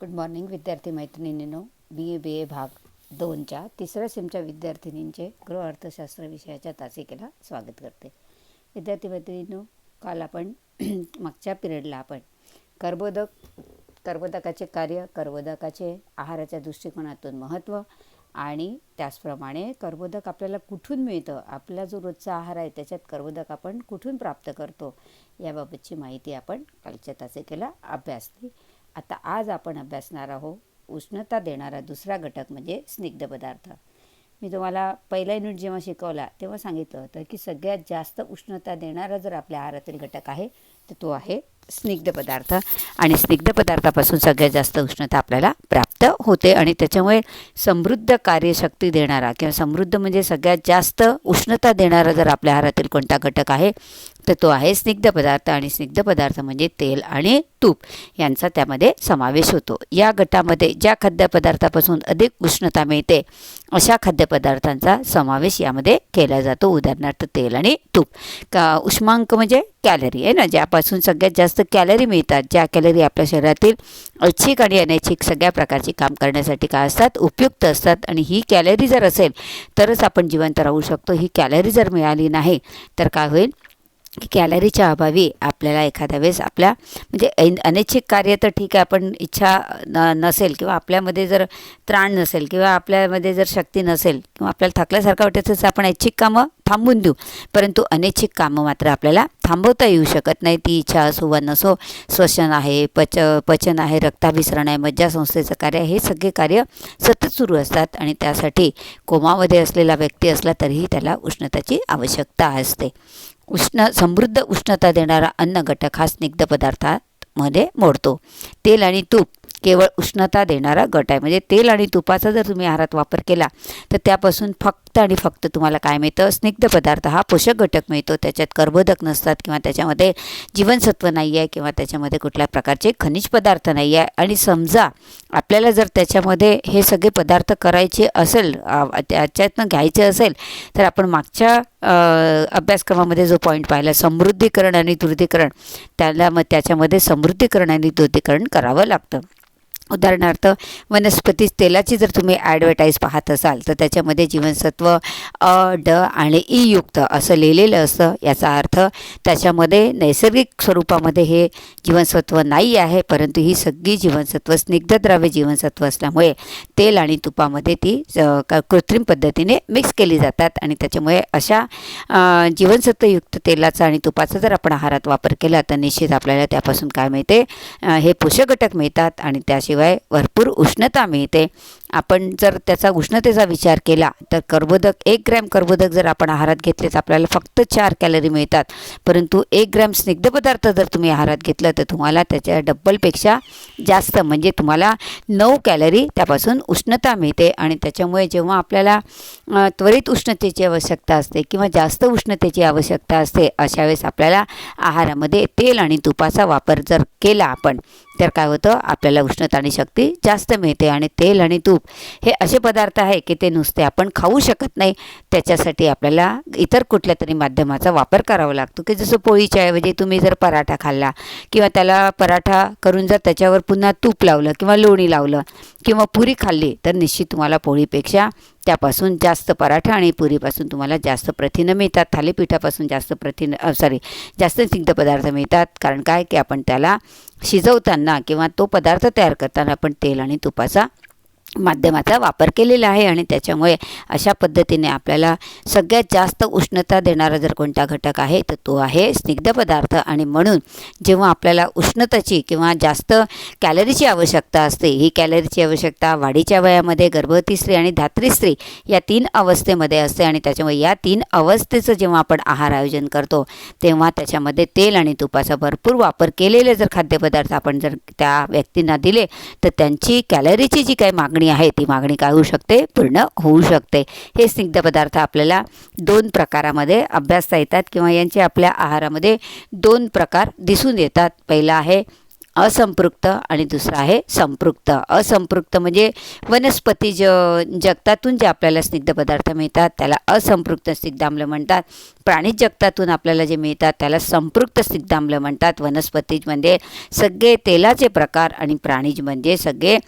Good morning विद्यार्थी मैत्रिणींनो. बी A B ए भाग दोनच्या तिसऱ्या सेमच्या विद्यार्थिनींचे गृह अर्थशास्त्र विषयाच्या तासिकेला स्वागत करते. विद्यार्थी मैत्रिणींनो काल आपण मागच्या पिरियडला आपण कर्बोदक कर्बोदकाचे कार्य कर्बोदकाचे आहाराच्या दृष्टिकोनातून महत्त्व आणि त्याचप्रमाणे कर्बोदक आपल्याला कुठून मिळतं आपला जो रोजचा आहार आहे त्याच्यात कर्बोदक आपण कुठून प्राप्त करतो याबाबतची माहिती आपण कालच्या तासिकेला अभ्यासली. आता आज आपण अभ्यासणार आहोत उष्णता देणारा दुसरा घटक म्हणजे स्निग्ध पदार्थ. मी तुम्हाला पहिला युनिट जेव्हा शिकवला तेव्हा सांगितलं होतं की सगळ्यात जास्त उष्णता देणारा जर आपल्या आहारातील घटक आहे तर तो आहे स्निग्ध पदार्थ. आणि स्निग्ध पदार्थापासून सगळ्यात जास्त उष्णता आपल्याला प्राप्त होते आणि त्याच्यामुळे समृद्ध कार्यशक्ती देणारा किंवा समृद्ध म्हणजे सगळ्यात जास्त उष्णता देणारा जर आपल्या आहारातील कोणता घटक आहे तर तो आहे स्निग्ध पदार्थ आणि स्निग्ध पदार्थ म्हणजे तेल आणि तूप. यांचा त्यामध्ये समावेश होतो. या गटामध्ये ज्या खाद्यपदार्थापासून अधिक उष्णता मिळते अशा खाद्यपदार्थांचा समावेश यामध्ये केला जातो. उदाहरणार्थ तेल आणि तूप. का उष्मांक म्हणजे कॅलरी आहे ना? ज्यापासून सगळ्यात जास्त कॅलरी मिळतात ज्या कॅलरी आपल्या शरीरातील ऐच्छिक आणि अनैच्छिक सगळ्या प्रकारची काम करण्यासाठी काय असतात? उपयुक्त असतात. आणि ही कॅलरी जर असेल तरच आपण जिवंत राहू शकतो. ही कॅलरी जर मिळाली नाही तर काय होईल? की कॅलरीच्या अभावी आपल्याला एखाद्या वेळेस आपल्या म्हणजे अनैच्छिक कार्य तर ठीक आहे आपण इच्छा न नसेल किंवा आपल्यामध्ये जर त्राण नसेल किंवा आपल्यामध्ये जर शक्ती नसेल किंवा आपल्याला थकल्यासारखं वाटतं असेल आपण ऐच्छिक कामं थांबून देऊ. परंतु अनैच्छिक कामं मात्र आपल्याला थांबवता येऊ शकत नाही. ती इच्छा असो वा नसो श्वसन आहे पच पचन आहे रक्ताभिसरण आहे मज्जासंस्थेचं कार्य हे सगळे कार्य सतत सुरू असतात आणि त्यासाठी कोमामध्ये असलेला व्यक्ती असला तरीही त्याला उष्णताची आवश्यकता असते. उष्ण समृद्ध उष्णता देणारा अन्न घटक हा स्निग्ध पदार्थामध्ये मोडतो. तेल आणि तूप केवळ उष्णता देणारा गट आहे. म्हणजे तेल आणि तुपाचा जर तुम्ही आहारात वापर केला तर त्यापासून फक्त आणि फक्त तुम्हाला काय मिळतं? स्निग्ध पदार्थ हा पोषक घटक मिळतो. त्याच्यात कर्बोदक नसतात किंवा त्याच्यामध्ये जीवनसत्व नाही आहे किंवा त्याच्यामध्ये कुठल्या प्रकारचे खनिज पदार्थ नाही आहे आणि समजा आपल्याला जर त्याच्यामध्ये हे सगळे पदार्थ करायचे असेल त्याच्यातनं घ्यायचे असेल तर आपण मागच्या अभ्यासक्रमामध्ये जो पॉईंट पाहिला समृद्धीकरण आणि दुर्धीकरण त्याला मग त्याच्यामध्ये समृद्धीकरण आणि तृतीकरण करावं लागतं. उदाहरणार्थ वनस्पती तेलाची जर तुम्ही ॲडव्हर्टाईज पाहत असाल तर त्याच्यामध्ये जीवनसत्व अ ड आणि ई युक्त असं लिहिलेलं असतं. याचा अर्थ त्याच्यामध्ये नैसर्गिक स्वरूपामध्ये हे जीवनसत्व नाही आहे परंतु ही सगळी जीवनसत्व स्निग्धद्रव्य जीवनसत्व असल्यामुळे तेल आणि तुपामध्ये ती कृत्रिम पद्धतीने मिक्स केली जातात आणि त्याच्यामुळे अशा जीवनसत्वयुक्त तेलाचा आणि तुपाचा जर आपण आहारात वापर केला तर निश्चित आपल्याला त्यापासून काय मिळते? हे पोषक घटक मिळतात आणि त्याशिवाय शिवाय भरपूर उष्णता मिळते. आपण जर त्याचा उष्णतेचा विचार केला तर कर्बोदक एक ग्रॅम कर्बोदक जर आपण आहारात घेतले तर आपल्याला फक्त चार कॅलरी मिळतात. परंतु एक ग्रॅम स्निग्ध पदार्थ जर तुम्ही आहारात घेतलं तर तुम्हाला त्याच्या डब्बलपेक्षा जास्त म्हणजे तुम्हाला नऊ कॅलरी त्यापासून उष्णता मिळते. आणि त्याच्यामुळे जेव्हा आपल्याला त्वरित उष्णतेची आवश्यकता असते किंवा जास्त उष्णतेची आवश्यकता असते अशा वेळेस आपल्याला आहारामध्ये तेल आणि तुपाचा वापर जर केला आपण तर काय होतं? आपल्याला उष्णता आणि शक्ती जास्त मिळते आणि तेल आणि तूप हे असे पदार्थ आहे की ते नुसते आपण खाऊ शकत नाही. त्याच्यासाठी आपल्याला इतर कुठल्या तरी माध्यमाचा वापर करावा लागतो. की जसं पोळीच्या ऐवजी तुम्ही जर पराठा खाल्ला किंवा त्याला पराठा करून जर त्याच्यावर पुन्हा तूप लावलं किंवा लोणी लावलं किंवा पुरी खाल्ली तर निश्चित तुम्हाला पोळीपेक्षा त्यापासून जास्त पराठा आणि पुरीपासून तुम्हाला जास्त प्रथिनं मिळतात. थालीपीठापासून जास्त प्रथिनं सॉरी जास्त सिद्ध पदार्थ मिळतात. कारण काय? की आपण त्याला शिजवताना किंवा तो पदार्थ तयार करताना आपण तेल आणि तुपाचा माध्यमाचा वापर केलेला आहे आणि त्याच्यामुळे अशा पद्धतीने आपल्याला सगळ्यात जास्त उष्णता देणारा जर कोणता घटक आहे तर तो आहे स्निग्ध पदार्थ. आणि म्हणून जेव्हा आपल्याला उष्णताची किंवा जास्त कॅलरीची आवश्यकता असते ही कॅलरीची आवश्यकता वाढीच्या वयामध्ये गर्भवती स्त्री आणि धात्री स्त्री या तीन अवस्थेमध्ये असते. आणि त्याच्यामुळे या तीन अवस्थेचं जेव्हा आपण आहार आयोजन करतो तेव्हा त्याच्यामध्ये तेल आणि तुपाचा भरपूर वापर केलेले जर खाद्यपदार्थ आपण जर त्या व्यक्तींना दिले तर त्यांची कॅलरीची जी काही मागणी मागणी आहे ती मागणी काय होऊ शकते पूर्ण होऊ शकते. हे स्निग्ध पदार्थ आपल्याला दोन प्रकारामध्ये अभ्यासता येतात किंवा यांचे आपल्या आहारामध्ये दोन प्रकार दिसून येतात. पहिला आहे असंपृक्त आणि दुसरा आहे संपृक्त. असंपृक्त म्हणजे वनस्पती ज जगतातून जे आपल्याला स्निग्ध पदार्थ मिळतात त्याला असंपृक्त स्निग्धाम्ल म्हणतात. प्राणी जगतातून आपल्याला जे मिळतात त्याला संपृक्त स्निग्धाम्ल म्हणतात. वनस्पतीज म्हणजे सगळे तेलाचे प्रकार आणि प्राणीज म्हणजे सगळे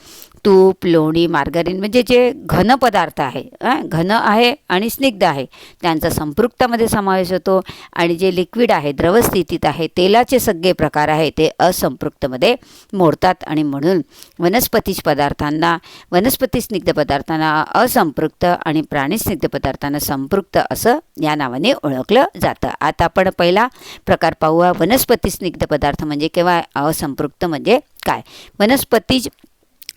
तूप लोणी मार्गारीन म्हणजे जे घन पदार्थ आहे घन आहे आणि स्निग्ध आहे. त्यांचा संपृक्तामध्ये समावेश होतो आणि जे लिक्विड आहे द्रवस्थितीत आहे तेलाचे सगळे प्रकार आहे ते असंपृक्तमध्ये मोडतात आणि म्हणून वनस्पतीज पदार्थांना वनस्पती स्निग्ध पदार्थांना असंपृक्त आणि प्राणी स्निग्ध पदार्थांना संपृक्त असं या नावाने ओळखलं जातं. आता आपण पहिला प्रकार पाहूया. वनस्पती स्निग्ध पदार्थ म्हणजे किंवा असंपृक्त म्हणजे काय? वनस्पतीज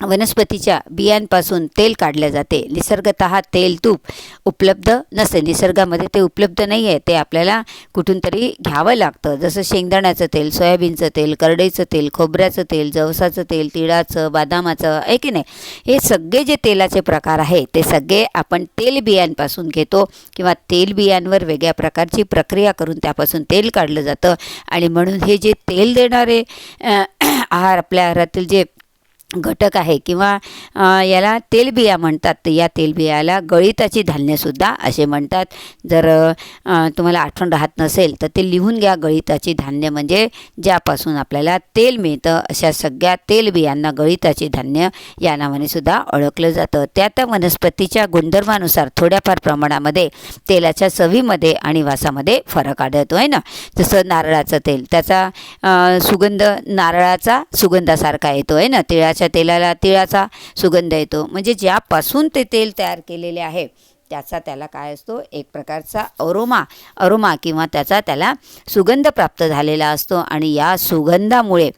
वनस्पतीच्या बियांपासून तेल काढले जाते. निसर्गत तेल तूप उपलब्ध नसते. निसर्गामध्ये ते उपलब्ध नाही आहे ते आपल्याला कुठून तरी घ्यावं लागतं. जसं शेंगदाण्याचं तेल सोयाबीनचं तेल करडईचं तेल खोबऱ्याचं तेल जवसाचं तेल तिळाचं बदामाचं आहे की नाही? हे सगळे जे तेलाचे प्रकार आहे ते सगळे आपण तेल बियांपासून घेतो किंवा तेल बियांवर वेगळ्या प्रकारची प्रक्रिया करून त्यापासून तेल काढलं जातं. आणि म्हणून हे जे तेल देणारे आहार आपल्या आहारातील जे घटक आहे किंवा याला तेलबिया म्हणतात. तर या तेलबियाला गळिताची धान्यसुद्धा असे म्हणतात. जर तुम्हाला आठवण राहत नसेल तर ते लिहून घ्या. गळिताची धान्य म्हणजे ज्यापासून आपल्याला तेल मिळतं अशा सगळ्या तेलबियांना गळिताचे धान्य या नावाने सुद्धा ओळखलं जातं. त्या त्या वनस्पतीच्या गुणधर्मानुसार थोड्याफार प्रमाणामध्ये तेलाच्या चवीमध्ये आणि वासामध्ये फरक आढळतो आहे ना? जसं नारळाचं तेल त्याचा सुगंध नारळाचा सुगंधासारखा येतो आहे ना? तिळाच्या तेलाला तिळाचा सुगंध येतो. म्हणजे ज्यापासून ते तेल तयार केलेले आहे त्याचा त्याला काय असतो? एक प्रकारचा अरोमा. अरोमा किंवा त्याचा त्याला सुगंध प्राप्त झालेला असतो आणि या सुगंधामुळे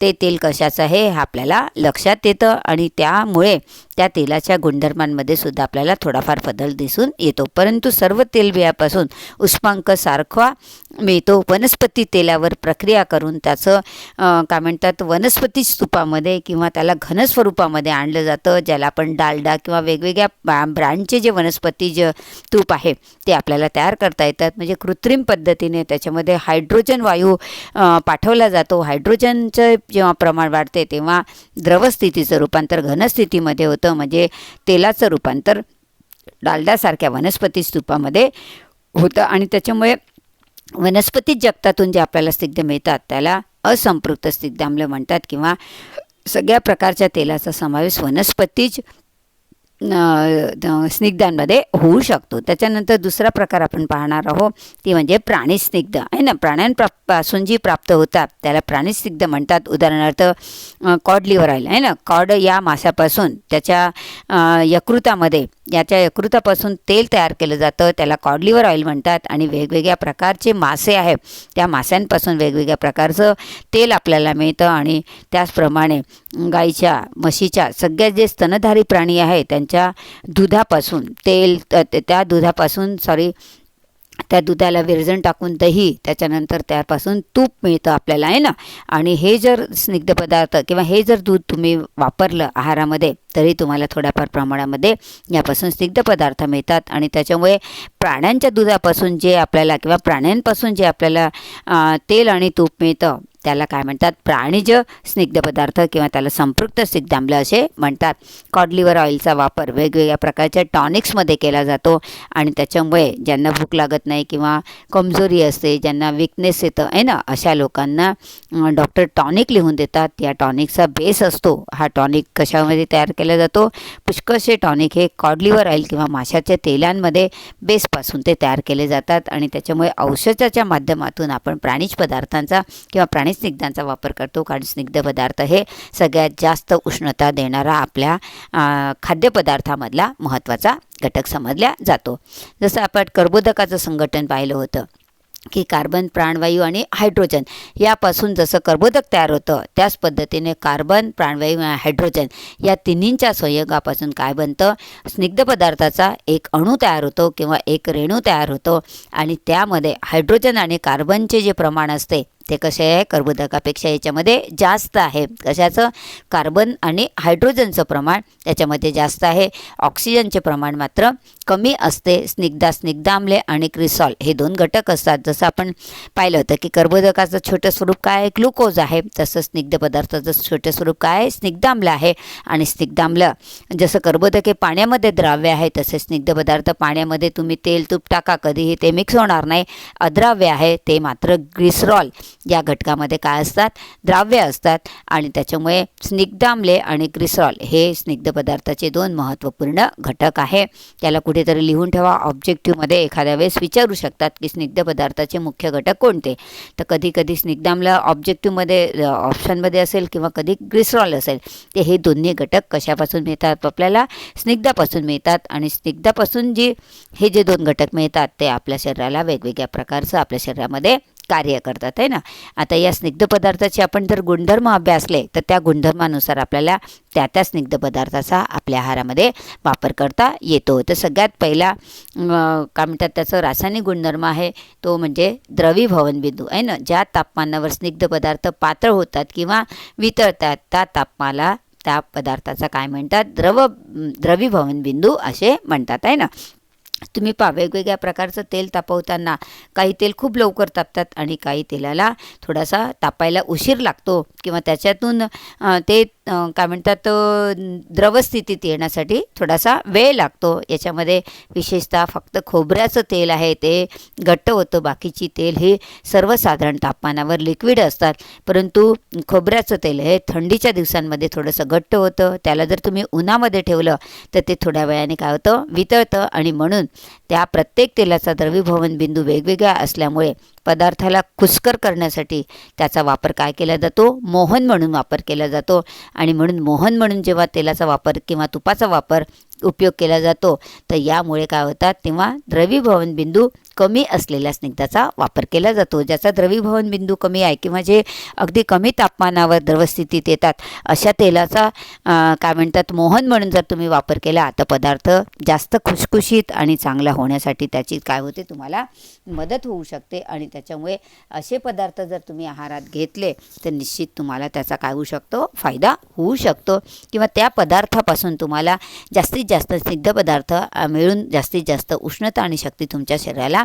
ते तेल कशाचं आहे हे आपल्याला लक्षात येतं आणि त्यामुळे त्या तेलाच्या गुणधर्मांमध्ये सुद्धा आपल्याला थोडाफार बदल दिसून येतो. परंतु सर्व तेलबियापासून उष्मांक सारखा मिळतो. वनस्पती तेलावर प्रक्रिया करून त्याचं काय म्हणतात वनस्पती स्तूपामध्ये किंवा त्याला घन स्वरूपामध्ये आणलं जातं ज्याला आपण डालडा किंवा वेगवेगळ्या ब्रँडचे जे वनस्पती जे तूप आहे ते आपल्याला तयार करता येतात. म्हणजे कृत्रिम पद्धतीने त्याच्यामध्ये हायड्रोजन वायू पाठवला जातो. हायड्रोजनचं जेव्हा प्रमाण वाढते तेव्हा द्रवस्थितीचं रूपांतर घनस्थितीमध्ये होतं. म्हणजे तेलाचं रूपांतर डालड्यासारख्या वनस्पती स्तूपामध्ये होतं आणि त्याच्यामुळे वनस्पती जगतातून जे आपल्याला स्निग्ध मिळतात त्याला असंपृक्त स्निग्धाम्ल म्हणतात किंवा सगळ्या प्रकारच्या तेलाचा समावेश वनस्पतीज स्निग्धांमध्ये होऊ शकतो. त्याच्यानंतर दुसरा प्रकार आपण पाहणार आहोत. ती म्हणजे प्राणी स्निग्ध. आहे ना? प्राण्यांपासून जी प्राप्त होतात त्याला प्राणी स्निग्ध म्हणतात. उदाहरणार्थ कॉड लिव्हर ऑइल. आहे ना? कॉड या माशापासून त्याच्या यकृतामध्ये याच्या यकृतापासून तेल तयार केलं जातं. त्याला कॉड ऑइल म्हणतात आणि वेगवेगळ्या प्रकारचे मासे आहेत. त्या माशांपासून वेगवेगळ्या प्रकारचं तेल आपल्याला मिळतं आणि त्याचप्रमाणे गाईच्या म्हशीच्या सगळ्या जे स्तनधारी प्राणी आहे त्यांच्या दुधापासून तेल त्या दुधापासून सॉरी त्या दुधाला विरजण टाकून दही त्याच्यानंतर त्यापासून तूप मिळतं आपल्याला आहे ना? आणि हे जर स्निग्ध पदार्थ किंवा हे जर दूध तुम्ही वापरलं आहारामध्ये तरी तुम्हाला थोड्याफार प्रमाणामध्ये यापासून स्निग्ध पदार्थ मिळतात. आणि त्याच्यामुळे प्राण्यांच्या दुधापासून जे आपल्याला किंवा प्राण्यांपासून जे आपल्याला तेल आणि तूप मिळतं त्याला काय म्हणतात? प्राणीज स्निग्ध पदार्थ किंवा त्याला संपृक्त स्निग्धाम्ल असे म्हणतात. कॉडलिव्हर ऑइलचा वापर वेगवेगळ्या प्रकारच्या टॉनिक्समध्ये केला जातो आणि त्याच्यामुळे ज्यांना भूक लागत नाही किंवा कमजोरी असते ज्यांना विकनेस येतं आहे ना? अशा लोकांना डॉक्टर टॉनिक लिहून देतात. या टॉनिकचा बेस असतो. हा टॉनिक कशामध्ये तयार केला जातो? पुष्कळसे टॉनिक हे कॉडलिव्हर ऑइल किंवा माशाच्या तेलांमध्ये बेसपासून ते तयार केले जातात आणि त्याच्यामुळे औषधाच्या माध्यमातून आपण प्राणीज पदार्थांचा किंवा प्राणी स्निग्धांचा वापर करतो. कारण स्निग्ध पदार्थ हे सगळ्यात जास्त उष्णता देणारा आपल्या खाद्यपदार्थामधला महत्त्वाचा घटक समजला जातो. जसं आपण कर्बोदकाचं संघटन पाहिलं होतं की कार्बन प्राणवायू आणि हायड्रोजन यापासून जसं कर्बोदक तयार होतं त्याच पद्धतीने कार्बन प्राणवायू आणि हायड्रोजन या तिन्हींच्या संयोगापासून काय बनतं? स्निग्ध पदार्थाचा एक अणू तयार होतो किंवा एक रेणू तयार होतो आणि त्यामध्ये हायड्रोजन आणि कार्बनचे जे प्रमाण असते ते कसे आहे? कर्बोदकापेक्षा याच्यामध्ये जास्त आहे. कशाचं? कार्बन आणि हायड्रोजनचं प्रमाण त्याच्यामध्ये जास्त आहे. ऑक्सिजनचे प्रमाण मात्र कमी असते स्निग्धा स्निग्धामले आणि क्रिसॉल हे दोन घटक असतात. जसं आपण पाहिलं होतं की कर्बोदकाचं छोटं स्वरूप काय आहे ग्लुकोज आहे तसं स्निग्ध पदार्थाचं छोटं स्वरूप काय आहे स्निग्धाम्ल आहे. आणि स्निग्धाम्ल जसं कर्बोदक हे पाण्यामध्ये द्राव्य आहे तसे स्निग्ध पदार्थ पाण्यामध्ये तुम्ही तेल तूप टाका कधीही ते मिक्स होणार नाही. अद्राव्य आहे ते मात्र ग्लिसरॉल. या घटकामध्ये काय असतात? द्राव्य असतात. आणि त्याच्यामुळे स्निग्धाम्ले आणि ग्लिसरॉल हे स्निग्ध पदार्थाचे दोन महत्त्वपूर्ण घटक आहे. त्याला कुठे कुठेतरी लिहून ठेवा. ऑब्जेक्टिव्हमध्ये एखाद्या वेळेस विचारू शकतात की स्निग्ध पदार्थाचे मुख्य घटक कोणते? तर कधी कधी स्निग्धाम्ल ऑब्जेक्टिव्हमध्ये ऑप्शनमध्ये असेल किंवा कधी ग्लिसरॉल असेल ते हे दोन्ही घटक कशापासून मिळतात आपल्याला? स्निग्धापासून मिळतात आणि स्निग्धापासून जी हे जे दोन घटक मिळतात ते आपल्या शरीराला वेगवेगळ्या प्रकारचं आपल्या शरीरामध्ये कार्य करतात आहे ना? आता या स्निग्ध पदार्थाचे आपण जर गुणधर्म अभ्यासले तर त्या गुणधर्मानुसार आपल्याला त्या त्या स्निग्ध पदार्थाचा आपल्या आहारामध्ये वापर करता येतो. तर सगळ्यात पहिला काय म्हणतात त्याचं रासायनिक गुणधर्म आहे तो म्हणजे द्रवीभवन बिंदू आहे ना? ज्या तापमानावर स्निग्ध पदार्थ पातळ होतात किंवा वितळतात त्या तापमाला त्या पदार्थाचा काय म्हणतात द्रव द्रवीभवन बिंदू असे म्हणतात आहे ना? तुम्ही पहा वेगवेगळ्या प्रकारचं तेल तापवताना काही तेल खूप लवकर तापतात आणि काही तेलाला थोडासा तापायला उशीर लागतो किंवा त्याच्यातून ते काय म्हणतात द्रवस्थितीत येण्यासाठी थोडासा वेळ लागतो. याच्यामध्ये विशेषतः फक्त खोबऱ्याचं तेल आहे ते घट्ट होतं. बाकीची तेल ही सर्वसाधारण तापमानावर लिक्विड असतात. परंतु खोबऱ्याचं तेल हे थंडीच्या दिवसांमध्ये थोडंसं घट्ट होतं. त्याला जर तुम्ही उन्हामध्ये ठेवलं तर ते थोड्या वेळाने काय होतं? वितळतं. आणि म्हणून त्या प्रत्येक तेलाचा द्रवीभवन बिंदू वेगवेगळा असल्यामुळे पदार्थाला खुसकर करण्यासाठी त्याचा वापर काय केला जातो? मोहन म्हणून वापर केला जातो. आणि म्हणून मोहन म्हणून जेव्हा तेलाचा वापर किंवा तुपाचा वापर उपयोग केला जातो तर यामुळे काय होतात? तेव्हा द्रवीभवन बिंदू कमी असलेल्या स्निग्धाचा वापर केला जातो ज्याचा द्रवीभवन बिंदू कमी आहे किंवा जे अगदी कमी तापमानावर द्रवस्थितीत येतात अशा तेलाचा काय म्हणतात मोहन म्हणून जर तुम्ही वापर केला तर पदार्थ जास्त खुशखुशीत आणि चांगला होण्यासाठी त्याची काय होते तुम्हाला मदत होऊ शकते आणि त्याच्यामुळे असे पदार्थ जर तुम्ही आहारात घेतले तर निश्चित तुम्हाला त्याचा काय होऊ शकतो फायदा होऊ शकतो. किंवा त्या पदार्थापासून तुम्हाला जास्तीत जास्त स्निग्ध पदार्थ मिळून जास्तीत जास्त उष्णता आणि शक्ती तुमच्या शरीराला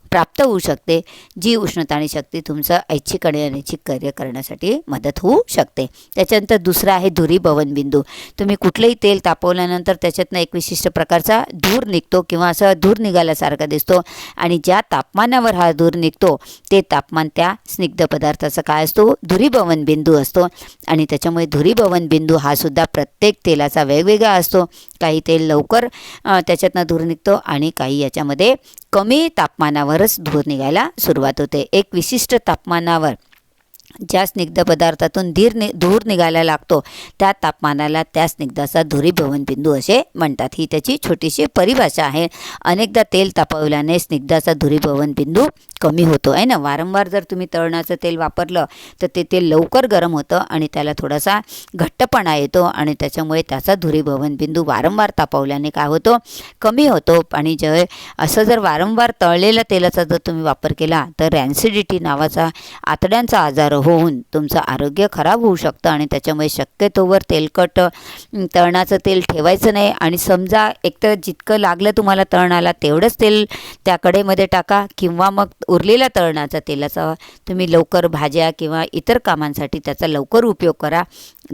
प्राप्त होऊ शकते. जी उष्णता आणि शक्ती तुमचं ऐच्छिक आणि अनैच्छिक कार्य करण्यासाठी मदत होऊ शकते. त्याच्यानंतर दुसरा आहे धुरी बिंदू तुम्ही कुठलंही तेल तापवल्यानंतर त्याच्यातनं एक विशिष्ट प्रकारचा धूर निघतो किंवा असं धूर निघाल्यासारखा दिसतो आणि ज्या तापमानावर हा धूर निघतो ते तापमान त्या स्निग्ध पदार्थाचा काय असतो? धुरीभवन बिंदू असतो. आणि त्याच्यामुळे धुरीभवन बिंदू हा सुद्धा प्रत्येक तेलाचा वेगवेगळा असतो. काही तेल लवकर त्याच्यातनं धूर निघतो आणि काही याच्यामध्ये कमी तापमानावर लवकरच धूर निघायला सुरुवात होते. एक विशिष्ट तापमानावर ज्या स्निग्ध पदार्थातून धीर नि धूर निघायला लागतो त्या तापमानाला त्या स्निग्धाचा धुरीभवन बिंदू असे म्हणतात. ही त्याची छोटीशी परिभाषा आहे. अनेकदा तेल तापवल्याने स्निग्धाचा धुरीभवन बिंदू कमी होतो आहे ना? वारंवार जर तुम्ही तळणाचं तेल वापरलं तर ते तेल लवकर गरम होतं आणि त्याला थोडासा घट्टपणा येतो आणि त्याच्यामुळे त्याचा धुरीभवन बिंदू वारंवार तापवल्याने काय होतो? कमी होतो. आणि जे असं जर वारंवार तळलेल्या तेलाचा जर तुम्ही वापर केला तर रॅन्सिडिटी नावाचा आतड्यांचा आजार होऊन तुमचं आरोग्य खराब होऊ शकतं आणि त्याच्यामुळे शक्यतोवर तेलकट तळणाचं तेल ठेवायचं नाही. आणि समजा एकतर जितकं लागलं तुम्हाला तळणाला तेवढंच तेल त्या कडेमध्ये टाका किंवा मग उरलेल्या तळणाचा तेलाचा तुम्ही लवकर भाज्या किंवा इतर कामांसाठी त्याचा लवकर उपयोग करा.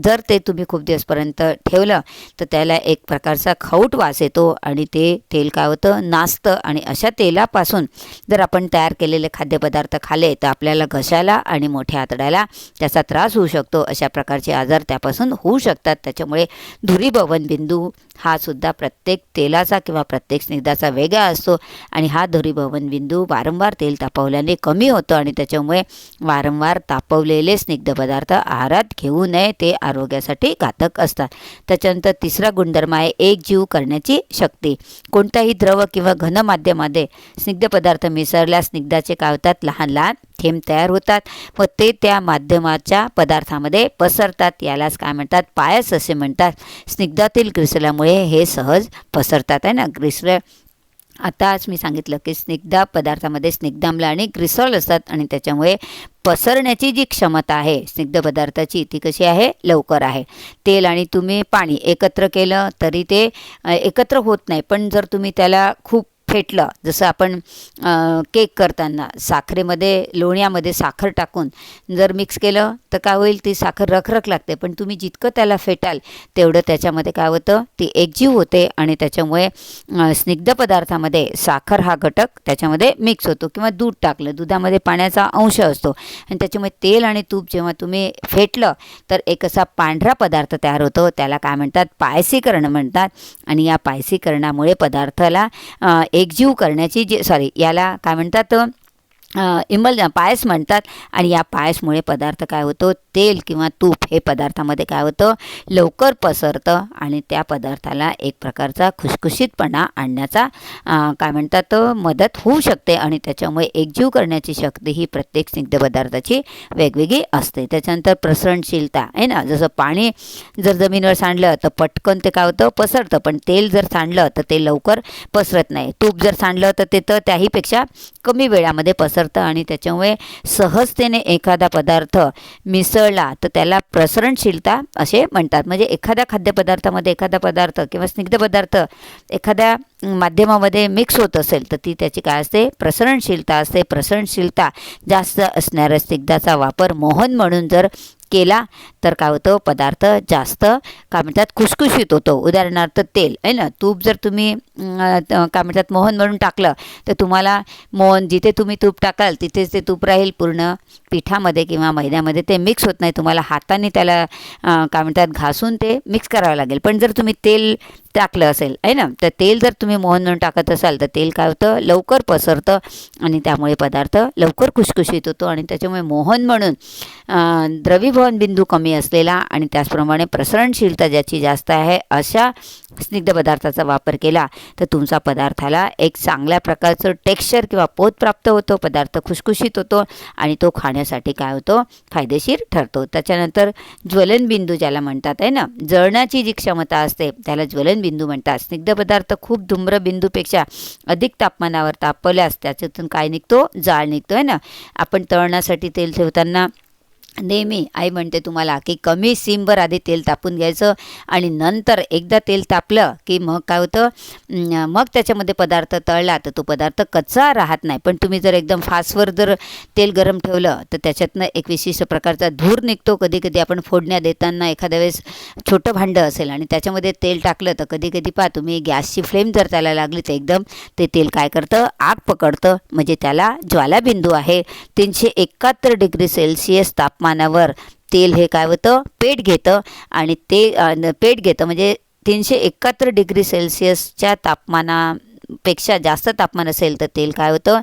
जर ते तुम्ही खूप दिवसपर्यंत ठेवलं तर त्याला एक प्रकारचा खाऊट वास येतो आणि ते तेल काय होतं? नाचतं आणि अशा तेलापासून जर आपण तयार केलेले खाद्यपदार्थ खाले तर आपल्याला घशाला आणि मोठ्या आतड्याला त्याचा त्रास होऊ शकतो. अशा प्रकारचे आजार त्यापासून होऊ शकतात. त्याच्यामुळे धुरीभवन बिंदू हा सुद्धा प्रत्येक तेलाचा किंवा प्रत्येक स्निग्धाचा वेगळा असतो. आणि हा धुरीभवन बिंदू वारंवार तेल तापवल्याने कमी होतं आणि त्याच्यामुळे वारंवार तापवलेले स्निग्ध पदार्थ आहारात घेऊ नये. ते आरोग्यासाठी घातक असतात. त्याच्यानंतर तिसरा गुणधर्म आहे एक जीव करण्याची शक्ती. कोणत्याही द्रव किंवा घन माध्यमामध्ये स्निग्ध पदार्थ मिसळल्यास स्निग्धाचे काय होतात? लहान लहान थेंब तयार होतात व ते त्या माध्यमाच्या पदार्थामध्ये पसरतात. यालाच काय म्हणतात? पायस असे म्हणतात. स्निग्धातील ग्रिसल्यामुळे हे सहज पसरतात आहे ना? ग्रिसल्या आताच मी सांगितलं की स्निग्धा पदार्थामध्ये स्निग्धाम्ल आणि ग्रिसॉल असतात आणि त्याच्यामुळे पसरण्याची जी क्षमता आहे स्निग्ध पदार्थाची ती कशी आहे? लवकर आहे. तेल आणि तुम्ही पाणी एकत्र केलं तरी ते एकत्र होत नाही. पण जर तुम्ही त्याला खूप फेटलं. जसं आपण केक करताना साखरेमध्ये लोण्यामध्ये साखर टाकून जर मिक्स केलं तर काय होईल? ती साखर रखरख लागते. पण तुम्ही जितकं त्याला फेटाल तेवढं त्याच्यामध्ये काय होतं? ती एकजीव होते आणि त्याच्यामुळे स्निग्ध पदार्थामध्ये साखर हा घटक त्याच्यामध्ये मिक्स होतो. किंवा दूध टाकलं. दुधामध्ये पाण्याचा अंश असतो. आणि त्याच्यामुळे तेल आणि तूप जेव्हा तुम्ही फेटलं तर एक असा पांढरा पदार्थ तयार होतो. त्याला काय म्हणतात? पायसीकरण म्हणतात. आणि या पायसीकरणामुळे पदार्थाला एकजीव करण्याची जे सॉरी याला काय म्हणतात इमल पायस म्हणतात. आणि या पायसमुळे पदार्थ काय होतो? तेल किंवा तूप हे पदार्थामध्ये काय होतं? लवकर पसरतं आणि त्या पदार्थाला एक प्रकारचा खुसखुशीतपणा आणण्याचा काय म्हणतात मदत होऊ शकते आणि त्याच्यामुळे एकजीव करण्याची शक्ती ही प्रत्येक स्निग्ध पदार्थाची वेगवेगळी असते. त्याच्यानंतर प्रसरणशीलता आहे ना? जसं पाणी जर जमिनीवर सांडलं तर पटकन ते काय होतं? पसरतं. पण तेल जर सांडलं तर ते लवकर पसरत नाही. तूप जर सांडलं तर ते तर त्याहीपेक्षा कमी वेळामध्ये पसरतं आणि त्याच्यामुळे सहजतेने एखादा पदार्थ मिसळ मिसळला तर त्याला प्रसरणशीलता असे म्हणतात. म्हणजे एखाद्या खाद्यपदार्थामध्ये एखादा पदार्थ किंवा स्निग्ध पदार्थ एखाद्या माध्यमामध्ये मिक्स होत असेल तर ती त्याची काय असते? प्रसरणशीलता असते. प्रसरणशीलता जास्त असणाऱ्या स्निग्धाचा वापर मोहन म्हणून जर केला तर काय होतं? पदार्थ जास्त काय म्हणतात खुसखुशीत होतो. उदाहरणार्थ तेल आहे ना? तूप जर तुम्ही काय म्हणतात मोहन म्हणून टाकलं तर तुम्हाला मोहन जिथे तुम्ही तूप टाकाल तिथेच ते तूप राहील पूर्ण. पिठामध्ये किंवा मैद्यामध्ये ते मिक्स होत नाही. तुम्हाला हाताने त्याला काय म्हणतात घासून ते मिक्स करावं लागेल. पण जर तुम्ही तेल टाकलं असेल आहे ना? तर तेल जर तुम्ही मोहन म्हणून टाकत असाल तर तेल काय होतं? लवकर पसरतं आणि त्यामुळे पदार्थ लवकर खुशखुशीत होतो आणि त्याच्यामुळे मोहन म्हणून द्रवीभवन बिंदू कमी असलेला आणि त्याचप्रमाणे प्रसरणशीलता ज्याची जास्त आहे अशा स्निग्ध पदार्थाचा वापर केला तर तुमचा पदार्थाला एक चांगल्या प्रकारचं टेक्स्चर किंवा पोत प्राप्त होतो पदार्थ खुशखुशीत होतो आणि तो खाण्यासाठी काय होतो? फायदेशीर ठरतो. त्याच्यानंतर ज्वलनबिंदू ज्याला म्हणतात आहे ना? जळण्याची जी क्षमता असते त्याला बिंदू म्हणतात. स्निग्ध पदार्थ खूप धूम्र बिंदूपेक्षा अधिक तापमानावर तापवल्यास त्याच्यातून काय निघतो? जाळ निघतो आहे ना? आपण तळण्यासाठी तेल ठेवताना नेहमी आई म्हणते तुम्हाला की कमी सिमवर आधी तेल तापून घ्यायचं आणि नंतर एकदा तेल तापलं की मग काय होतं? मग त्याच्यामध्ये पदार्थ तळला तर तो पदार्थ कच्चा राहत नाही. पण तुम्ही जर एकदम फास्टवर जर तेल गरम ठेवलं तर त्याच्यातनं एक विशिष्ट प्रकारचा धूर निघतो. कधी कधी आपण फोडण्या देताना एखाद्या वेळेस छोटं भांडं असेल आणि त्याच्यामध्ये तेल टाकलं तर कधी कधी पहा तुम्ही गॅसची फ्लेम जर त्याला लागली तर एकदम ते तेल काय करतं? आग पकडतं. म्हणजे त्याला ज्वालाबिंदू आहे. तीनशे एकाहत्तर डिग्री सेल्सिअस तापमान तापमानावर तेल हे काय होतं? पेट घेतं आणि ते पेट घेतं. म्हणजे तीनशे एकाहत्तर डिग्री सेल्सिअसच्या तापमाना पेक्षा जास्त तापमान असेल तर तेल काय होतं?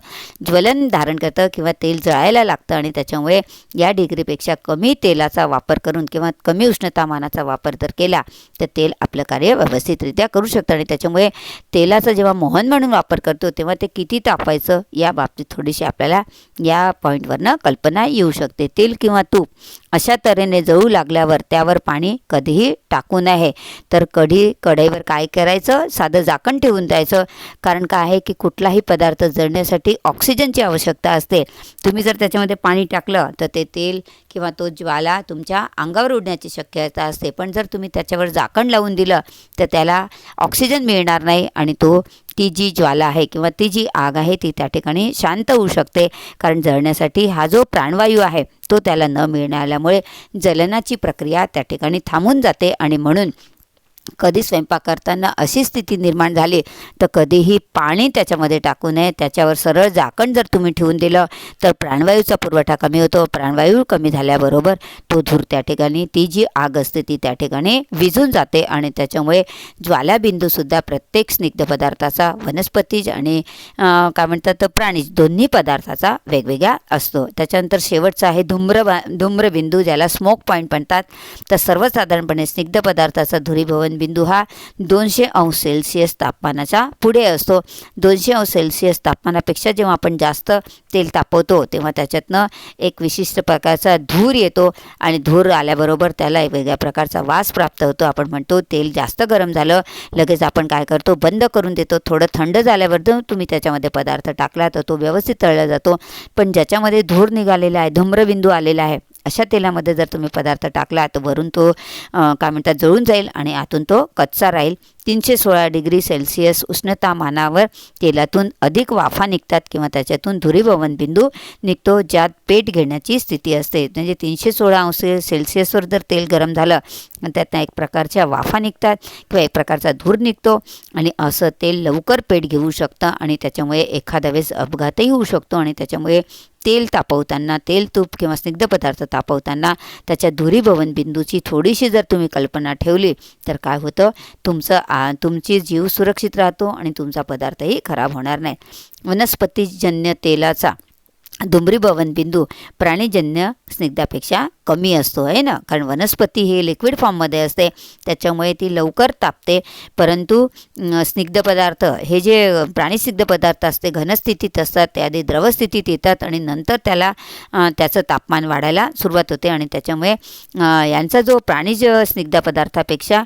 ज्वलन धारण करतं किंवा तेल जळायला लागतं आणि त्याच्यामुळे या डिग्रीपेक्षा कमी तेलाचा वापर करून किंवा कमी उष्णतामानाचा वापर जर केला तर तेल आपलं कार्य व्यवस्थितरित्या करू शकतं आणि त्याच्यामुळे तेलाचा जेव्हा मोहन म्हणून वापर करतो तेव्हा ते किती तापायचं या बाबतीत थोडीशी आपल्याला या पॉईंटवरनं कल्पना येऊ शकते. तेल किंवा तूप अशा तऱ्हेने जळू लागल्यावर त्यावर पाणी कधीही टाकू नये. तर कढी कढईवर काय करायचं? साधं झाकण ठेवून द्यायचं. कारण काय आहे की कुठलाही पदार्थ जळण्यासाठी ऑक्सिजनची आवश्यकता असते. तुम्ही जर त्याच्यामध्ये पाणी टाकलं तर ते तेल किंवा तो ज्वाला तुमच्या अंगावर उडण्याची शक्यता असते. पण जर तुम्ही त्याच्यावर झाकण लावून दिलं तर त्याला ऑक्सिजन मिळणार नाही आणि तो ती जी ज्वाला आहे किंवा ती जी आग आहे ती त्या ठिकाणी शांत होऊ शकते. कारण जळण्यासाठी हा जो प्राणवायू आहे तो त्याला न मिळण्यामुळे जलनाची प्रक्रिया त्या ठिकाणी थांबून जाते आणि म्हणून कधी स्वयंपाक करताना अशी स्थिती निर्माण झाली तर कधीही पाणी त्याच्यामध्ये टाकू नये. त्याच्यावर सरळ झाकण जर तुम्ही ठेवून दिलं तर प्राणवायूचा पुरवठा कमी होतो. प्राणवायू कमी झाल्याबरोबर तो धूर त्या ठिकाणी ती जी आग असते ती त्या ठिकाणी विझून जाते आणि त्याच्यामुळे ज्वालाबिंदूसुद्धा प्रत्येक स्निग्ध पदार्थाचा वनस्पतीज आणि काय म्हणतात प्राणीज दोन्ही पदार्थाचा वेगवेगळा असतो. त्याच्यानंतर शेवटचा आहे धूम्र धूम्रबिंदू ज्याला स्मोक पॉईंट म्हणतात. तर सर्वसाधारणपणे स्निग्ध पदार्थाचा धुरीभवन बिंदू हा दोनशे अंश सेल्सिअस तापमानाच्या पुढे असतो. दोनशे अंश सेल्सिअस तापमानापेक्षा जेव्हा आपण जास्त तेल तापवतो तेव्हा त्याच्यातनं एक विशिष्ट प्रकारचा धूर येतो आणि धूर आल्याबरोबर त्याला एक वेगळ्या प्रकारचा वास प्राप्त होतो. आपण म्हणतो तेल जास्त गरम झालं लगेच आपण काय करतो बंद करून देतो. थोडं थंड झाल्यावर जर तुम्ही त्याच्यामध्ये पदार्थ टाकला तर तो व्यवस्थित तळला जातो. पण ज्याच्यामध्ये धूर निघालेला आहे धूम्रबिंदू आलेला आहे अशा तेलामध्ये जर तुम्ही पदार्थ टाकला तर वरून तो काय म्हणतात जळून जाईल आणि आतून तो कच्चा राहील. तीनशे सोळा डिग्री सेल्सिअस उष्णतामानावर तेलातून अधिक वाफा निघतात किंवा त्याच्यातून धुरीभवन बिंदू निघतो ज्यात पेट घेण्याची स्थिती असते. म्हणजे तीनशे सोळा अंश सेल्सिअसवर जर तेल गरम झालं आणि त्यातनं एक प्रकारच्या वाफा निघतात किंवा एक प्रकारचा धूर निघतो आणि असं तेल लवकर पेट घेऊ शकतं आणि त्याच्यामुळे एखाद्या वेळेस अपघातही होऊ शकतो आणि त्याच्यामुळे तेल तापवताना तेल तूप किंवा स्निग्ध पदार्थ तापवताना त्याच्या धुरीभवन बिंदूची थोडीशी जर तुम्ही कल्पना ठेवली तर काय होतं? तुमचं तुमची जीव सुरक्षित राहतो आणि तुमचा पदार्थही खराब होणार नाही. वनस्पतीजन्य तेलाचा धुम्रीभवन बिंदू प्राणीजन्य स्निग्धापेक्षा कमी असतो आहे ना? कारण वनस्पती हे लिक्विड फॉर्ममध्ये असते. त्याच्यामुळे ती लवकर तापते. परंतु स्निग्ध पदार्थ हे जे प्राणीस्निग्ध पदार्थ असते घनस्थितीत असतात ते आधी द्रवस्थितीत येतात आणि नंतर त्याला त्याचं तापमान वाढायला सुरुवात होते आणि त्याच्यामुळे यांचा जो प्राणीज स्निग्ध पदार्थापेक्षा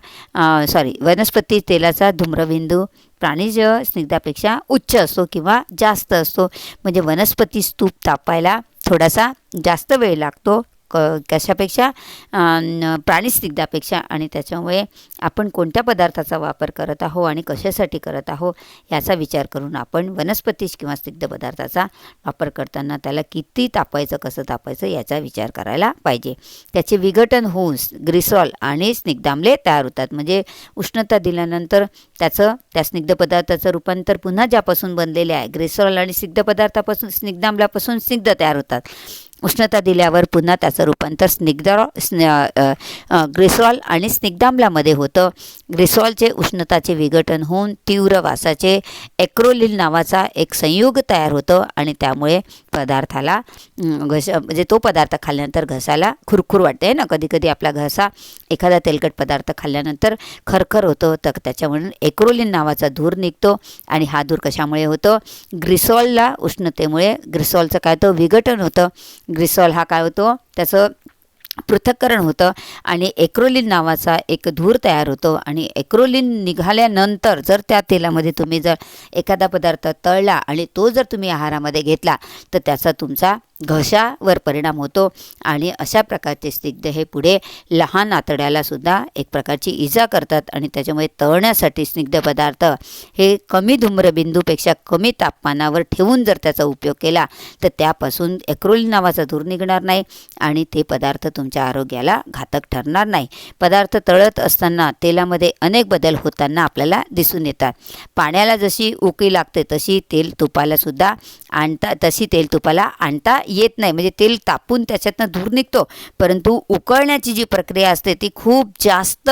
सॉरी वनस्पती तेलाचा धूम्रबिंदू प्राणीज स्निग्धापेक्षा उच्च असतो किंवा जास्त असतो म्हणजे वनस्पती स्तूप तापायला थोडासा जास्त वेळ लागतो. क कशापेक्षा अं, प्राणी स्निग्धापेक्षा आणि त्याच्यामुळे आपण कोणत्या पदार्थाचा वापर करत आहो आणि कशासाठी करत आहो याचा विचार करून आपण वनस्पतीश किंवा स्निग्ध पदार्थाचा वापर करताना त्याला किती तापायचं कसं तापायचं याचा विचार करायला पाहिजे. त्याचे विघटन होऊन ग्रिसॉल आणि स्निग्धामले तयार होतात. म्हणजे उष्णता दिल्यानंतर त्याचं त्या स्निग्ध पदार्थाचं रूपांतर पुन्हा ज्यापासून बनलेले आहे ग्रिसॉल आणि स्निग्ध पदार्थापासून स्निग्धामल्यापासून स्निग्ध तयार होतात. उष्णता दिल्यावर पुन्हा त्याचं रूपांतर स्निग्धॉ स्न ग्रिसॉल आणि स्निग्धाम्लामध्ये होतं. ग्रिसॉलचे उष्णताचे विघटन होऊन तीव्र वासाचे एक्रोलिल नावाचा एक संयुग तयार होतं आणि त्यामुळे पदार्थाला घस म्हणजे तो पदार्थ खाल्ल्यानंतर घसाला खुरखुर वाटते ना? कधी कधी आपला घसा एखादा तेलकट पदार्थ खाल्ल्यानंतर खरखर होतं तर त्याच्यामुळे एक्रोलिन नावाचा धूर निघतो आणि हा धूर कशामुळे होतो? ग्रिसॉलला उष्णतेमुळे. ग्रिसॉलचं काय होतं? विघटन होतं. ग्रिसॉल हा काय होतो? त्याचं पृथक्करण होतं आणि एक्रोलिन नावाचा एक धूर तयार होतो आणि एक्रोलिन निघाल्यानंतर जर त्या तेलामध्ये तुम्ही जर एखादा पदार्थ तळला आणि तो जर तुम्ही आहारामध्ये घेतला तर त्याचा तुमचा घशावर परिणाम होतो आणि अशा प्रकारचे स्निग्ध हे पुढे लहान आतड्याला सुद्धा एक प्रकारची इजा करतात आणि त्याच्यामुळे तळण्यासाठी स्निग्ध पदार्थ हे कमी धूम्रबिंदूपेक्षा कमी तापमानावर ठेवून जर त्याचा उपयोग केला तर त्यापासून एक्रोल नावाचा धूर निघणार नाही आणि ते पदार्थ तुमच्या आरोग्याला घातक ठरणार नाही. पदार्थ तळत असताना तेलामध्ये अनेक बदल होताना आपल्याला दिसून येतात. पाण्याला जशी उकळी लागते तशी तेल तुपाला सुद्धा आणता तशी तेल तुपाला आणता येत नाही. म्हणजे तेल तापून त्याच्यातनं धूर निघतो. परंतु उकळण्याची जी प्रक्रिया असते ती खूप जास्त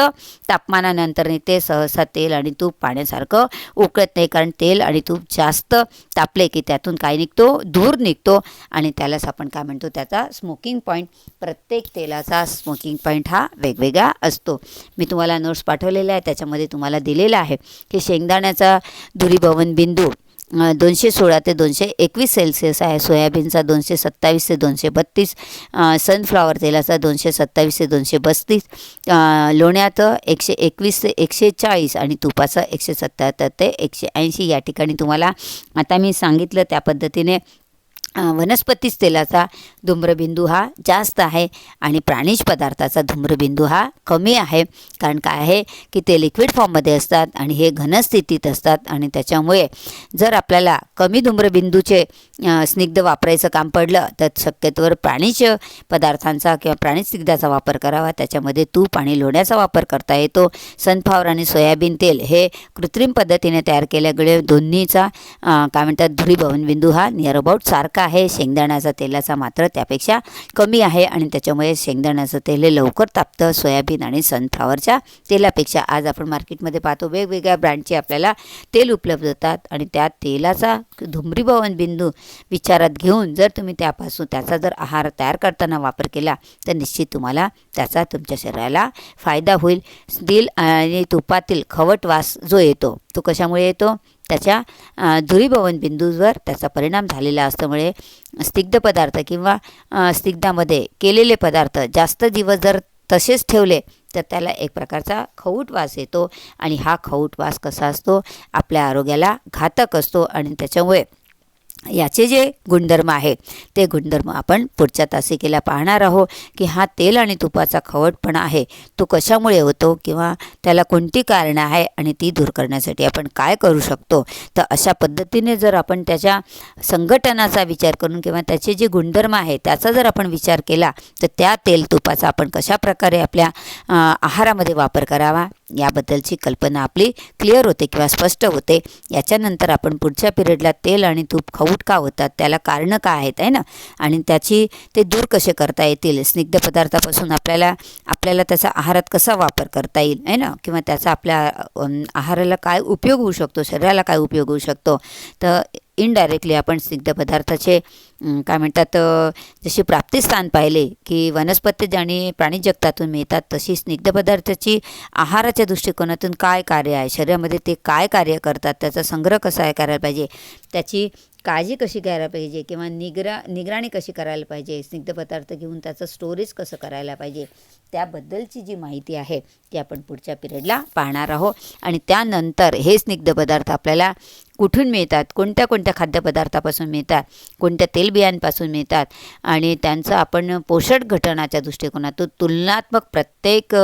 तापमानानंतर निघते. सहसा तेल आणि तूप पाण्यासारखं उकळत नाही. कारण तेल आणि तूप जास्त तापले की त्यातून काय निघतो? धूर निघतो. आणि त्यालाच आपण काय म्हणतो? त्याचा स्मोकिंग पॉईंट प्रत्येक तेलाचा स्मोकिंग पॉईंट हा वेगवेगळा असतो. मी तुम्हाला नोट्स पाठवलेला आहे त्याच्यामध्ये तुम्हाला दिलेला आहे की शेंगदाण्याचा धुरीभवन बिंदू दोनशे सोळा ते दोनशे एकवीस सेल्सिअस आहे. सोयाबीनचा दोनशे सत्तावीस ते दोनशे बत्तीस सनफ्लॉवर तेलाचा दोनशे सत्तावीस ते दोनशे बस्तीस लोण्याचं एकशे एकवीस ते एकशे चाळीस आणि तुपाचं एकशे सत्त्याहत्तर ते एकशे ऐंशी या ठिकाणी तुम्हाला आता मी सांगितलं त्या पद्धतीने वनस्पतीच तेलाचा धूम्रबिंदू हा जास्त आहे आणि प्राणीज पदार्थाचा धूम्रबिंदू हा कमी आहे. कारण काय आहे की ते लिक्विड फॉर्ममध्ये असतात आणि हे घनस्थितीत असतात आणि त्याच्यामुळे जर आपल्याला कमी धूम्रबिंदूचे स्निग्ध वापरायचं काम पडलं तर शक्यतोवर प्राणीज पदार्थांचा किंवा प्राणी स्निग्धाचा वापर करावा. त्याच्यामध्ये तूप आणि लोण्याचा वापर करता येतो. सनफ्लावर आणि सोयाबीन तेल हे कृत्रिम पद्धतीने तयार केल्यामुळे दोन्हीचा काय म्हणतात धुरीभवन बिंदू हा नियर अबाउट सारखा आहे. शेंगदाण्याचा तेलाचा मात्र त्यापेक्षा कमी आहे आणि त्याच्यामुळे शेंगदाण्याचं तेल हे लवकर तापतं. सोयाबीन आणि सनफ्लावरच्या तेलापेक्षा आज आपण मार्केटमध्ये पाहतो वेगवेगळ्या ब्रँडचे आपल्याला तेल उपलब्ध होतात आणि त्या तेलाचा धुम्रीभवन बिंदू विचारात घेऊन जर तुम्ही त्यापासून त्याचा जर आहार तयार करताना वापर केला तर निश्चित तुम्हाला त्याचा तुमच्या शरीराला फायदा होईल. तेल आणि तुपातील खवट वास जो येतो तो कशामुळे येतो? त्याच्या धुरीभवन बिंदूवर त्याचा परिणाम झालेला असल्यामुळे स्निग्ध पदार्थ किंवा स्निग्धामध्ये केलेले पदार्थ जास्त दिवस जर तसेच ठेवले तर त्याला एक प्रकारचा खऊट वास येतो आणि हा खऊट वास कसा असतो? आपल्या आरोग्याला घातक असतो आणि त्याच्यामुळे याचे जे गुणधर्म आहे ते गुणधर्म आपण पुढच्या तासिकेला पाहणार आहोत की हा तेल आणि तुपाचा खवटपणा आहे तो कशामुळे होतो किंवा त्याला कोणती कारणं आहे आणि ती दूर करण्यासाठी आपण काय करू शकतो? तर अशा पद्धतीने जर आपण त्याच्या संघटनाचा विचार करून किंवा त्याचे जे गुणधर्म आहे त्याचा जर आपण विचार केला तर त्या तेल तुपाचा आपण कशा प्रकारे आपल्या आहारामध्ये वापर करावा? याबद्दलची कल्पना आपली क्लिअर होते किंवा स्पष्ट होते. याच्यानंतर आपण पुढच्या पिरियडला तेल आणि तूप खाऊट का होतात? त्याला कारणं काय आहेत? आहे ना? आणि त्याची ते दूर कसे करता येतील? स्निग्ध पदार्थापासून आपल्याला आपल्याला त्याचा आहारात कसा वापर करता येईल? आहे ना? किंवा त्याचा आपल्या आहाराला काय उपयोग होऊ शकतो? शरीराला काय उपयोग होऊ शकतो? तर इनडायरेक्टली आपण स्निग्ध पदार्थाचे काय म्हणतात जशी प्राप्तिस्थान पाहिले की वनस्पती आणि प्राणी जगतातून मिळतात तशी स्निग्ध पदार्थाची आहाराच्या दृष्टिकोनातून काय कार्य आहे? शरीरामध्ये ते काय कार्य करतात? त्याचा संग्रह कसा आहे करायला पाहिजे? त्याची काळजी कशी घ्यायला पाहिजे? किंवा निगरा निगराणी कशी करायला पाहिजे? स्निग्ध पदार्थ घेऊन त्याचं स्टोरेज कसं करायला पाहिजे? त्याबद्दलची जी माहिती आहे ती आपण पुढच्या पिरियडला पाहणार आहोत. आणि त्यानंतर हे स्निग्ध पदार्थ आपल्याला कुठून मिळतात? कोणत्या कोणत्या खाद्यपदार्थापासून मिळतात? कोणत्या तेलबियांपासून मिळतात? आणि त्यांचं आपण पोषक घटनाच्या दृष्टिकोनातून तुलनात्मक प्रत्येक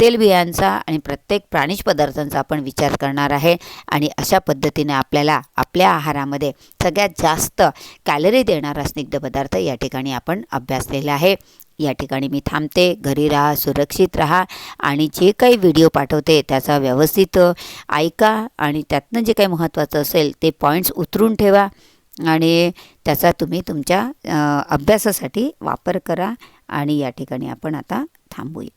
तेलबियांचा आणि प्रत्येक प्राणिज पदार्थांचा आपण विचार करणार आहे. आणि अशा पद्धतीने आपल्याला आपल्या आहारामध्ये सगळ्यात जास्त कॅलरी देणारा स्निग्ध पदार्थ या ठिकाणी आपण अभ्यासलेला आहे. या ठिकाणी मी थांबते. घरी राहा सुरक्षित राहा आणि जे काही व्हिडिओ पाठवते त्याचा व्यवस्थित ऐका आणि त्यातनं जे काही महत्त्वाचं असेल ते पॉईंट्स उतरून ठेवा आणि त्याचा तुम्ही तुमच्या अभ्यासासाठी वापर करा आणि या ठिकाणी आपण आता थांबूया.